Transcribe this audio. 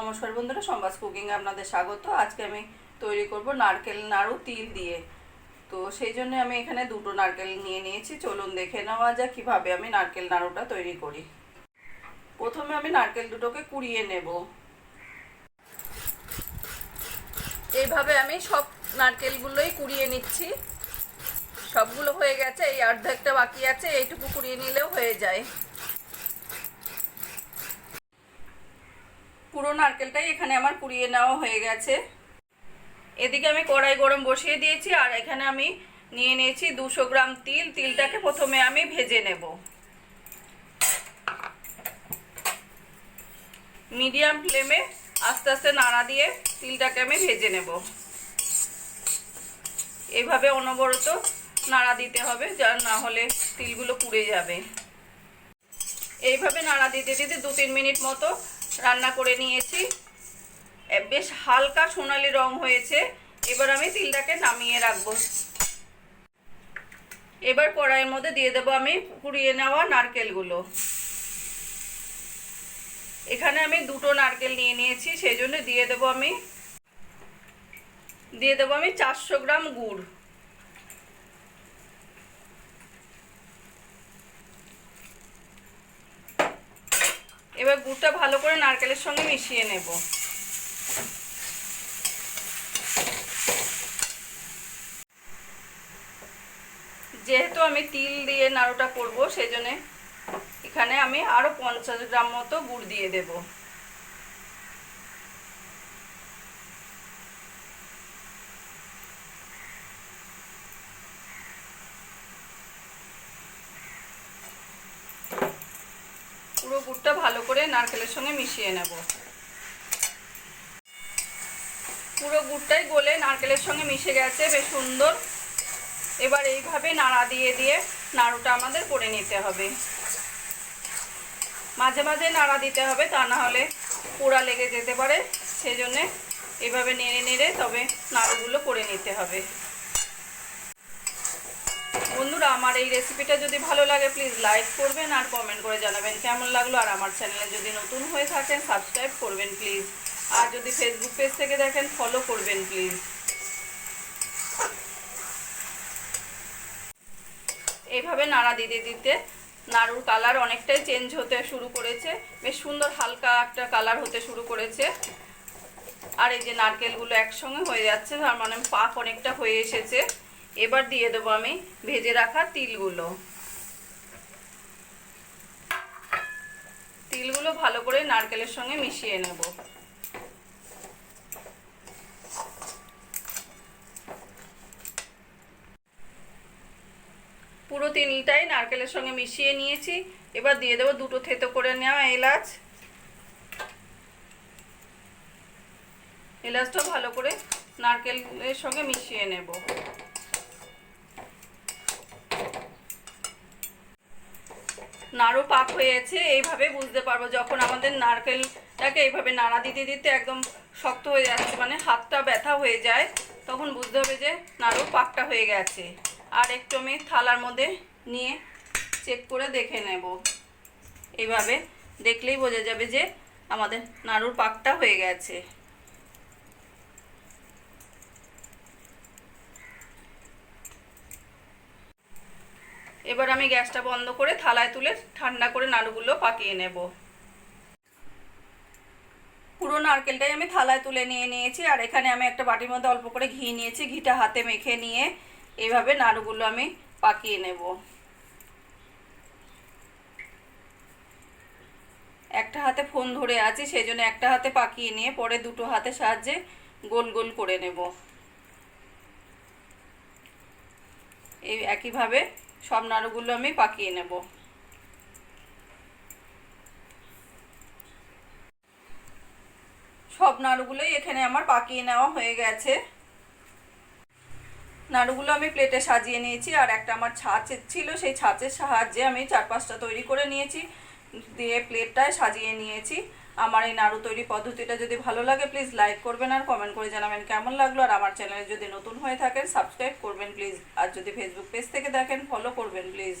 নমস্কার বন্ধুরা সম্বাস কুকিংয়ে আপনাদের স্বাগত। আজকে আমি তৈরি করব নারকেল নাড়ু তিল দিয়ে। তো সেই জন্য আমি এখানে দুটো নারকেল নিয়ে নিয়েছি। চলুন দেখে নেওয়া যাক কীভাবে আমি নারকেল নাড়ুটা তৈরি করি। প্রথমে আমি নারকেল দুটোকে কুড়িয়ে নেব। এইভাবে আমি সব নারকেলগুলোই কুড়িয়ে নিচ্ছি। সবগুলো হয়ে গেছে, এই অর্ধেকটা বাকি আছে, এইটুকু কুড়িয়ে নিলেও হয়ে যায়। পুরো নারকেলটাই এখানে আমার পুড়িয়ে নেওয়া হয়ে গেছে। এদিকে আমি কড়াই গরম বসিয়ে দিয়েছি আর এখানে আমি নিয়ে নিয়েছি দুশো গ্রাম তিল। তিলটাকে প্রথমে আমি ভেজে নেব। মিডিয়াম ফ্লেমে আস্তে আস্তে নাড়া দিয়ে তিলটাকে আমি ভেজে নেব। এভাবে অনবরত নাড়া দিতে হবে যা না হলে তিলগুলো পুড়ে যাবে। এইভাবে নাড়া দিতে দিতে দু তিন মিনিট মতো রান্না করে নিয়েছি। বেশ হালকা সোনালি রং হয়েছে। এবার আমি তিলটাকে নামিয়ে রাখব। এবার কড়াইয়ের মধ্যে দিয়ে দেবো আমি কুড়িয়ে নেওয়া নারকেলগুলো। এখানে আমি দুটো নারকেল নিয়ে নিয়েছি, সেই জন্য দিয়ে দেবো আমি দিয়ে দেবো আমি চারশো গ্রাম গুড়। এবার গুড়টা ভালো করে নারকেলের সঙ্গে মিশিয়ে নেব। যেহেতু আমি তিল দিয়ে নাড়ুটা করব সেই জন্যে এখানে আমি আরও পঞ্চাশ গ্রাম মতো গুড় দিয়ে দেব। পুরো গুড়টা ভালো করে নারকেলের সঙ্গে মিশিয়ে নেব। পুরো গুড়টাই গলে নারকেলের সঙ্গে মিশে গেছে, বেশ সুন্দর। এবার এইভাবে নাড়া দিয়ে দিয়ে নাড়ুটা আমাদের করে নিতে হবে। মাঝে মাঝে নাড়া দিতে হবে, তা না হলে পোড়া লেগে যেতে পারে। সেই জন্যে এভাবে নেড়ে নেড়ে তবে নাড়ুগুলো করে নিতে হবে। বন্ধুরা, আমার এই রেসিপিটা যদি ভালো লাগে প্লিজ লাইক করবেন আর কমেন্ট করে জানাবেন কেমন লাগল। আর আমার চ্যানেলে যদি নতুন হয়ে থাকেন সাবস্ক্রাইব করবেন প্লিজ আর যদি ফেসবুক পেজ থেকে দেখেন ফলো করবেন প্লিজ এইভাবে নাড়া দিতে দিতে নাড়ুর কালার অনেকটাই চেঞ্জ হতে শুরু করেছে। বেশ সুন্দর হালকা একটা কালার হতে শুরু করেছে। আর এই যে নারকেলগুলো একসঙ্গে হয়ে যাচ্ছে, তার মানে পাক অনেকটা হয়ে এসেছে। এবার দিয়ে দেবো আমি ভেজে রাখা তিলগুলো। তিলগুলো ভালো করে নারকেলের সঙ্গে মিশিয়ে নেব। পুরো তিলটাই নারকেলের সঙ্গে মিশিয়ে নিয়েছি। এবার দিয়ে দেবো দুটো থেতো করে নেওয়া এলাচ। এলাচটা ভালো করে নারকেলের সঙ্গে মিশিয়ে নেব। নাড়ু পাক হয়েছে, এইভাবে বুঝতে পারব যখন আমাদের নারকেলটাকে এইভাবে নাড়া দিতে দিতে একদম শক্ত হয়ে যাচ্ছে মানে হাতটা ব্যথা হয়ে যায়, তখন বুঝতে হবে যে নাড়ু পাকটা হয়ে গেছে। আর একটু আমি থালার মধ্যে নিয়ে চেক করে দেখে নেব। এইভাবে দেখলেই বোঝা যাবে যে আমাদের নাড়ুর পাকটা হয়ে গেছে। এবার আমি গ্যাসটা বন্ধ করে থালায় তুলে ঠান্ডা করে নাড়ুগুলো পাকিয়ে নেব। পুরো নারকেলটাই আমি থালায় তুলে নিয়ে নিয়েছি, আর এখানে আমি একটা বাটির মধ্যে অল্প করে ঘি নিয়েছি, ঘিটা হাতে মেখে নিয়ে এইভাবে নাড়ুগুলো আমি পাকিয়ে নেব। একটা হাতে ফোন ধরে আছি সেই জন্য একটা হাতে পাকিয়ে নিয়ে পরে দুটো হাতে সাহায্যে গোল গোল করে নেব। এই একইভাবে সব নাড়ুগুলো আমি পাকিয়ে নেব। সব নাড়ুগুলোই এখানে আমার পাকিয়ে নেওয়া হয়ে গেছে। নাড়ুগুলো আমি প্লেটে সাজিয়ে নিয়েছি আর একটা আমার ছাঁচের ছিল, সেই ছাঁচের সাহায্যে আমি চার পাঁচটা তৈরি করে নিয়েছি। দিয়ে প্লেটটায় সাজিয়ে নিয়েছি। আমার এই নাড়ু তৈরি পদ্ধতিটা যদি ভালো লাগে প্লিজ লাইক করবেন আর কমেন্ট করে জানাবেন কেমন লাগল। আর আমার চ্যানেলে যদি নতুন হয়ে থাকেন সাবস্ক্রাইব করবেন প্লিজ আর যদি ফেসবুক পেজ থেকে দেখেন ফলো করবেন প্লিজ